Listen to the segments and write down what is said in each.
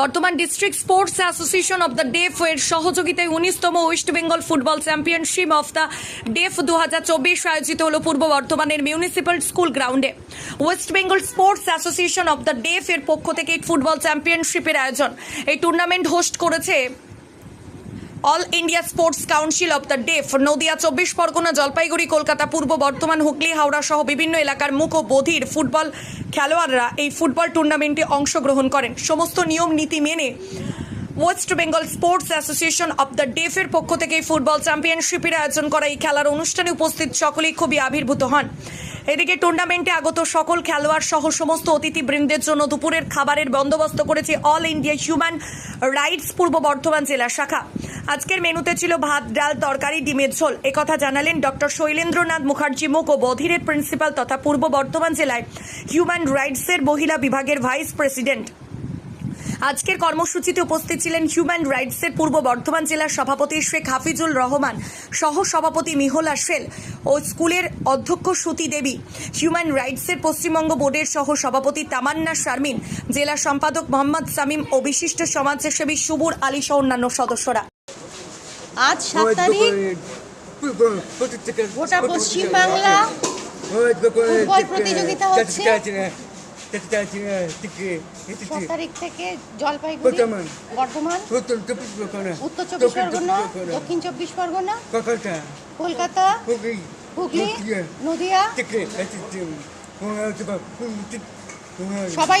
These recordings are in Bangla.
বর্তমান District Sports Association of the Deaf এর সহযোগিতায় উনিশতম West Bengal Football Championship of the Deaf দু হাজার চব্বিশ আয়োজিত হল পূর্ব বর্ধমানের মিউনিসিপ্যাল স্কুল গ্রাউন্ডে West Bengal Sports Association of the Deaf এর পক্ষ থেকে ফুটবল চ্যাম্পিয়নশিপের আয়োজন। এই টুর্নামেন্ট হোস্ট করেছে All India Sports Council of the Deaf Nadia চব্বিশ পরগনা, জলপাইগুড়ি, কলকাতা, পূর্ব বর্ধমান, হুগলি, হাওড়া সহ বিভিন্ন এলাকার মুখ ও বধির ফুটবল খেলোয়াড়রা এই ফুটবল টুর্নামেন্টে অংশগ্রহণ করেন। সমস্ত নিয়ম, নীতি মেনে West Bengal Sports Association of the ডেফের পক্ষ থেকে এই ফুটবল চ্যাম্পিয়নশিপের আয়োজন করা এই খেলার অনুষ্ঠানে উপস্থিত সকলেই খুবই আবির্ভূত হন। এদিকে টুর্নামেন্টে আগত সকল খেলোয়াড় সহ সমস্ত অতিথিবৃন্দের জন্য দুপুরের খাবারের বন্দোবস্ত করেছে অল ইন্ডিয়া হিউম্যান রাইটস পূর্ব বর্ধমান জেলা শাখা। আজকের মেনুতে ছিল ভাত, ডাল, তরকারি, ডিমের ঝোল। একথা জানালেন ডক্টর শৈলেন্দ্রনাথ মুখার্জি, মুখ ও বধিরের প্রিন্সিপাল তথা পূর্ব বর্ধমান জেলায় হিউম্যান রাইটসের মহিলা বিভাগের ভাইস প্রেসিডেন্ট। আজকের কর্মসূচিতে উপস্থিত ছিলেন হিউম্যান রাইটসের পূর্ব বর্ধমান জেলার সভাপতি শেখ হাফিজুল রহমান সহ সভাপতি মিহলা শেল ও স্কুলের অধ্যক্ষ সুতি দেবী। হিউম্যান রাইটসের পশ্চিমবঙ্গ বোর্ডের সহ সভাপতি তামান্না শারমিন, জেলা সম্পাদক মোহাম্মদ সামিম ও বিশিষ্ট সমাজসেবী সুবুর আলী সহ অন্যান্য সদস্যরা। আজ সাত তারিখ গোটা পশ্চিমবাংলা ফুটবল প্রতিযোগিতা হচ্ছে। সাত তারিখ থেকে জলপাইগুড়ি বর্ধমান। বর্ধমান উত্তর চব্বিশ পরগনা দক্ষিণ চব্বিশ পরগনা কলকাতা হুগলি নদিয়া সবাই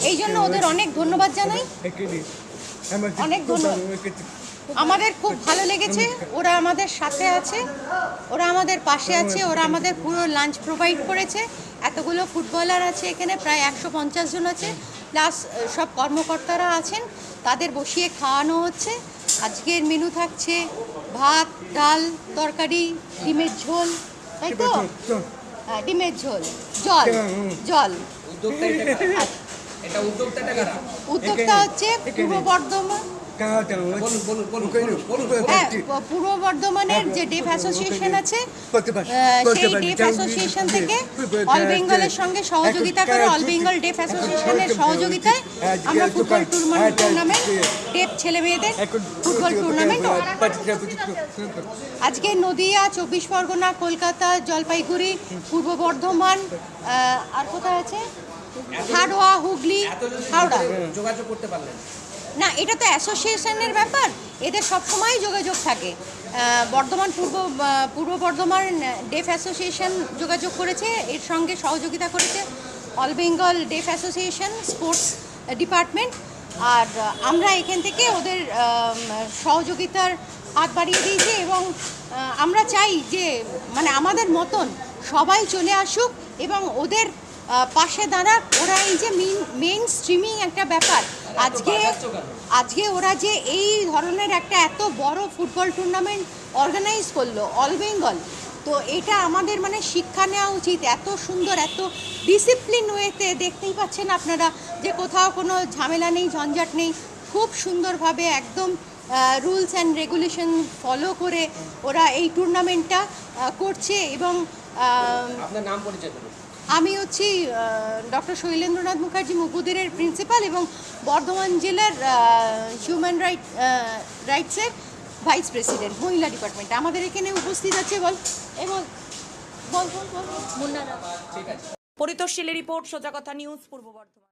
এই জন্য ওদের অনেক ধন্যবাদ জানাই। অনেক ধন্যবাদ। আমাদের খুব ভালো লেগেছে। ওরা আমাদের সাথে আছে। ওরা আমাদের পাশে আছে। ওরা আমাদের পুরো লাঞ্চ প্রোভাইড করেছে। এতগুলো ফুটবলার আছে এখানে প্রায় একশো পঞ্চাশ জন আছে। প্লাস সব কর্মকর্তারা আছেন। তাদের বসিয়ে খাওয়ানো হচ্ছে। আজকের মেনু থাকছে ভাত ডাল তরকারি ডিমের ঝোল। তাই তো? হ্যাঁ, ডিমের ঝোল। জল। জল। এটা উদ্যোক্তাটা কারা উদ্যোক্তা হচ্ছে পূর্ব বর্ধমান হ্যাঁ পূর্ব বর্ধমানের যে ডেফ অ্যাসোসিয়েশন আছে সেই ডেফ অ্যাসোসিয়েশন থেকে অল বেঙ্গলের সঙ্গে সহযোগিতা করে অল বেঙ্গল ডেফ অ্যাসোসিয়েশনের সহযোগিতায় আমরা ফুটবল টুর্নামেন্ট ডেফ ছেলে মেয়েদের ফুটবল টুর্নামেন্ট আজকে নদিয়া চব্বিশ পরগনা কলকাতা জলপাইগুড়ি পূর্ব বর্ধমান আর কোথায় আছে হাড়োয়া হুগলি হাওড়া। যোগাযোগ করতে পারলেন। না এটা তো অ্যাসোসিয়েশনের ব্যাপার। এদের সবসময় যোগাযোগ থাকে। বর্ধমান পূর্ব পূর্ব বর্ধমান ডেফ অ্যাসোসিয়েশন যোগাযোগ করেছে এর সঙ্গে সহযোগিতা করেছে। All Bengal Deaf Association Sports Department. আর আমরা এখান থেকে ওদের সহযোগিতার হাত বাড়িয়ে দিয়েছি এবং আমরা চাই যে মানে আমাদের মতন সবাই চলে আসুক এবং ওদের পাশে দাঁড়াক ওরা এই যে মেইন মেইন স্ট্রিমিং একটা ব্যাপার। আজকে আজকে ওরা যে এই ধরনের একটা এত বড় ফুটবল টুর্নামেন্ট অর্গানাইজ করল অল বেঙ্গল তো এটা আমাদের মানে শিক্ষা নেওয়া উচিত। এত সুন্দর, এত ডিসিপ্লিন ওয়েতে দেখতেই পাচ্ছেন আপনারা যে কোথাও কোনো ঝামেলা নেই, ঝঞ্ঝাট নেই। খুব সুন্দরভাবে একদম রুলস অ্যান্ড রেগুলেশন ফলো করে ওরা এই টুর্নামেন্টটা করছে এবং আপনার নাম পরিচয় আমি হচ্ছি ডক্টর শৈলেন্দ্রনাথ মুখার্জি মুকুদিরের প্রিন্সিপাল এবং বর্ধমান জেলার হিউম্যান রাইট রাইটসের ভাইস প্রেসিডেন্ট মহিলা ডিপার্টমেন্ট আমাদের এখানে উপস্থিত আছে, বল। এবং বল। বল বল মুন্না ঠিক আছে। পরিতোষীলের রিপোর্ট সোজা কথা নিউজ পূর্ব বর্ধমান।